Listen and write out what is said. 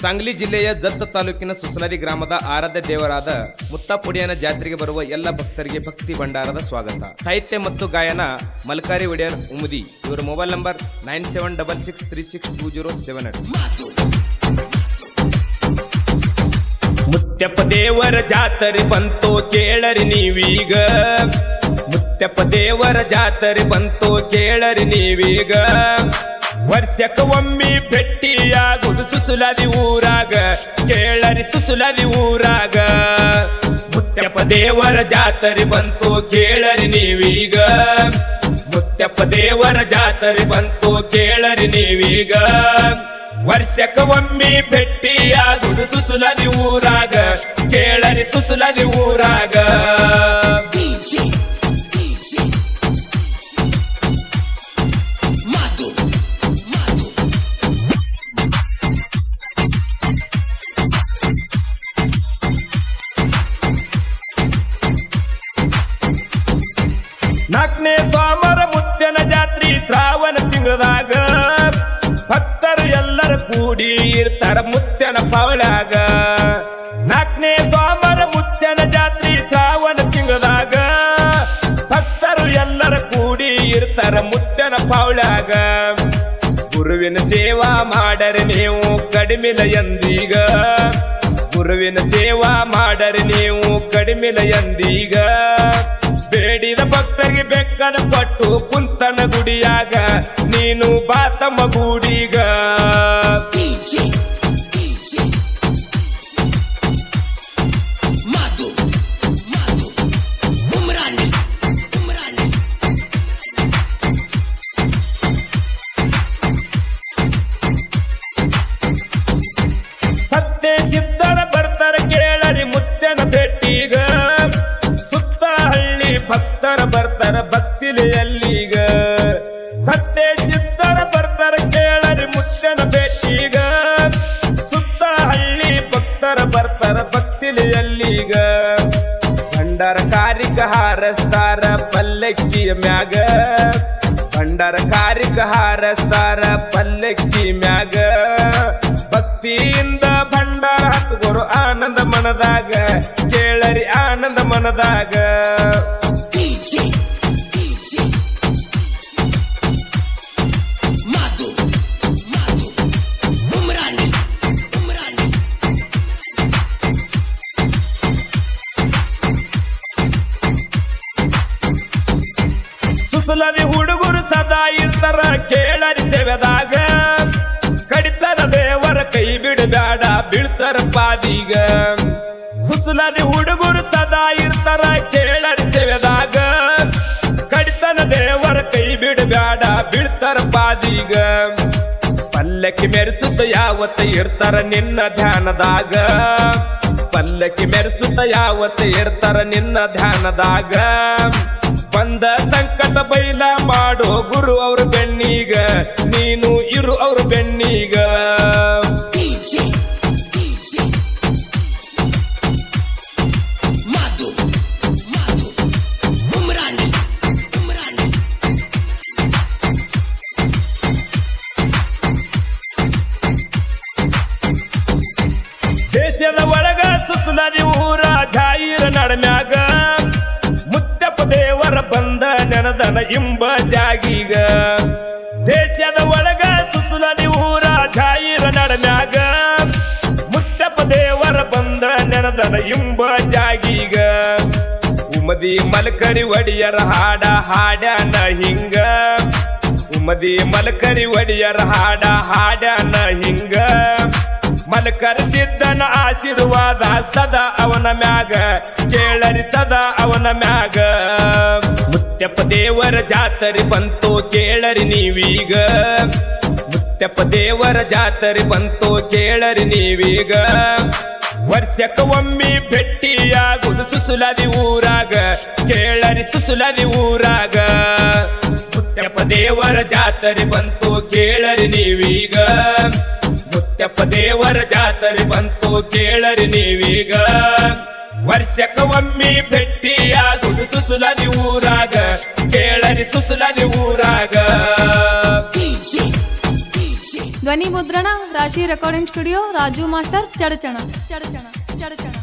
ಸಾಂಗ್ಲಿ ಜಿಲ್ಲೆಯ ದತ್ತ ತಾಲೂಕಿನ ಸುಸನದಿ ಗ್ರಾಮದ ಆರಾಧ್ಯ ದೇವರಾದ ಮುತ್ತಾಪುಡಿಯನ ಜಾತ್ರೆಗೆ ಬರುವ ಎಲ್ಲ ಭಕ್ತರಿಗೆ ಭಕ್ತಿ ಭಂಡಾರದ ಸ್ವಾಗತ. ಸಾಹಿತ್ಯ ಮತ್ತು ಗಾಯನ ಮಲ್ಕಾರಿ ಒಡೆಯರ್ ಉಮುದಿ. ಇವರ mobile number nine seven double six three six two zero seven eight. Mutyappa ದೇವರ ಜಾತ್ರೆ ಬಂತು ಕೇಳರಿ ನೀವೀಗ. ಮುತ್ಯಪ್ಪ ದೇವರ ಜಾತ್ರೆ ಬಂತು ಕೇಳರಿ ನೀವೀಗ. ವರ್ಷಕ್ಕೆ ಒಮ್ಮೆ ಸುಸುಲದಿ ಊರಾಗ, ಕೇಳರಿ ಸುಸುಲದಿ ಊರಾಗ. ಮುತ್ಯಪ್ಪ ದೇವರ ಜಾತರಿ ಬಂತು, ಕೇಳರಿ ನೀವೀಗ. ಮುತ್ಯಪ್ಪ ದೇವರ ಜಾತರಿ ಬಂತು, ಕೇಳರಿ ನೀವೀಗ. ವರ್ಷಕ್ಕ ಒಮ್ಮೆ ಭೆಟ್ಟಿಯಾಗುದು ಸುಸುಲದಿ ಊರಾಗ. ನಾಲ್ಕನೇ ಸೋಮರ ಮುತ್ಯನ ಜಾತ್ರಿ ಶ್ರಾವಣ ತಿಂಗಳದಾಗ ಭಕ್ತರು ಎಲ್ಲರೂ ಕೂಡಿ ಇರ್ತಾರ ಮುತ್ಯನ ಪವಳಾಗ ನಾಲ್ಕನೇ ಸೋಮರ ಮುತ್ಯನ ಜಾತ್ರಿ ಶ್ರಾವಣ ತಿಂಗಳದಾಗ ಭಕ್ತರು ಎಲ್ಲರೂ ಕೂಡಿ ಇರ್ತಾರ ಮುತ್ಯನ ಪವಳಾಗ ಗುರುವಿನ ಸೇವಾ ಮಾಡರಿ ನೀವು ಕಡಿಮಿಲ ಎಂದೀಗ ಗುರುವಿನ ಸೇವಾ ಮಾಡರಿ ನೀವು ಕಡಿಮಿಲ ಎಂದೀಗ ಬೇಡಿದ ಭಕ್ತರಿಗೆ ಬೆಕ್ಕನ ಪಟ್ಟು ಕುಂತನ ಗುಡಿಯಾಗ ನೀನು ಬಾತಮ್ಮ ಗೂಡಿಗ. ಮ್ಯಾಗ ಭಂಡಾರ ಕಾರಿಕ ಹಾರಸ್ತಾರ ಪಲ್ಲಕ್ಕಿ ಮ್ಯಾಗ. ಭಕ್ತಿಯಿಂದ ಭಂಡಾರ ಹತ್ಕೊರು ಆನಂದ ಮನದಾಗ ಕೇಳರಿ ಆನಂದ ಮನದಾಗ. ಸುಸಲದಿ ಹುಡುಗರು ಸದಾ ಇರ್ತಾರ ಕೇಳರಿ ಸೆವೆದಾಗ. ಕಡಿತರ ದೇವರ ಕೈ ಬಿಡಬೇಡ, ಬೀಳ್ತಾರ ಪಾದಿಗ. ಸುಸುಲದಿ ಹುಡುಗರು ಸದಾ ಇರ್ತಾರ ಕೇಳರಿ ಸೆವೆದಾಗ. ಕಡಿತನ ದೇವರ ಕೈ ಬಿಡಬೇಡ, ಬೀಳ್ತಾರ ಪಾದಿಗ. ಪಲ್ಲಕ್ಕಿ ಮೆರೆಸುತ್ತ ಯಾವತ್ತ ಇರ್ತಾರ ನಿನ್ನ ಧ್ಯಾನದಾಗ. ಪಲ್ಲಕ್ಕಿ ಮೆರೆಸುತ್ತ ಯಾವತ್ತ ಇರ್ತಾರ ನಿನ್ನ ಧ್ಯಾನದಾಗ. ಮಾಡೋ ಗುರು ಅವ್ರ ಬೆನ್ನೀಗ ನೀನು ಇರು ಅವ್ರ ಬೆನ್ನೀಗ. ದೇಶದ ಒಳಗ ಸುತ್ತಲದಿ ಊರ ಜಾಯಿರ ನಡಮ್ಯಾಗ. ನೆನದನ ಇಂಬ ಜಾಗೀಗ. ದೇಶದ ಒಳಗ ಸುಸುಲ ಊರ ಜಾಯಿರ ನಡಮ್ಯಾಗ ಮುಟ್ಟಪ್ಪ ದೇವರ ಬಂದ ನೆನದನ ಇಂಬ ಜಾಗೀಗ. ಉಮದಿ ಮಲ್ಕರಿ ಒಡಿಯರ ಹಾಡ ಹಾಡ್ಯಾನ ಹಿಂಗ. ಉಮದಿ ಮಲ್ಕರಿ ಒಡಿಯರ ಹಾಡ ಹಾಡ್ಯಾನ ಹಿಂಗ. ಮಲಕರ ಸಿದ್ದನ ಆಶೀರ್ವಾದ ಸದಾ ಅವನ ಮ್ಯಾಗ. ಕೇಳರಿ ಸದಾ ಅವನ ಮ್ಯಾಗ. ಮುತ್ಯಪ್ಪ ದೇವರ ಜಾತರಿ ಬಂತು ಕೇಳರಿ ನೀವೀಗ. ಮುತ್ಯಪ್ಪ ದೇವರ ಜಾತರಿ ಬಂತು ಕೇಳರಿ ನೀವೀಗ. ವರ್ಷಕ್ಕ ಒಮ್ಮೆ ಭೆಟ್ಟಿಯಾಗುದು ಸುಸುಲದಿ ಊರಾಗ, ಕೇಳರಿ ಸುಸುಲದಿ ಊರಾಗ. ಮುತ್ಯಪ್ಪ ದೇವರ ಜಾತರಿ ಬಂತು ಕೇಳರಿ ನೀವೀಗ. ಮುತ್ಯಪ್ಪ ದೇವರ ಜಾತರಿ ಬಂತು ಕೇಳರಿ ನೀವೀಗ. ವರ್ಷಕ್ಕ ಒಮ್ಮೆ ಭೆಟ್ಟಿಯಾಗುದು ಸುಸುಲದಿ ಊರಾಗ, ಕೇಳರಿ ಸುಸುಲದಿ ಊರಾಗ. ಧ್ವನಿ ಮುದ್ರಣ, Rashi recording studio Raju master, Chadchan Chadchan Chadchan.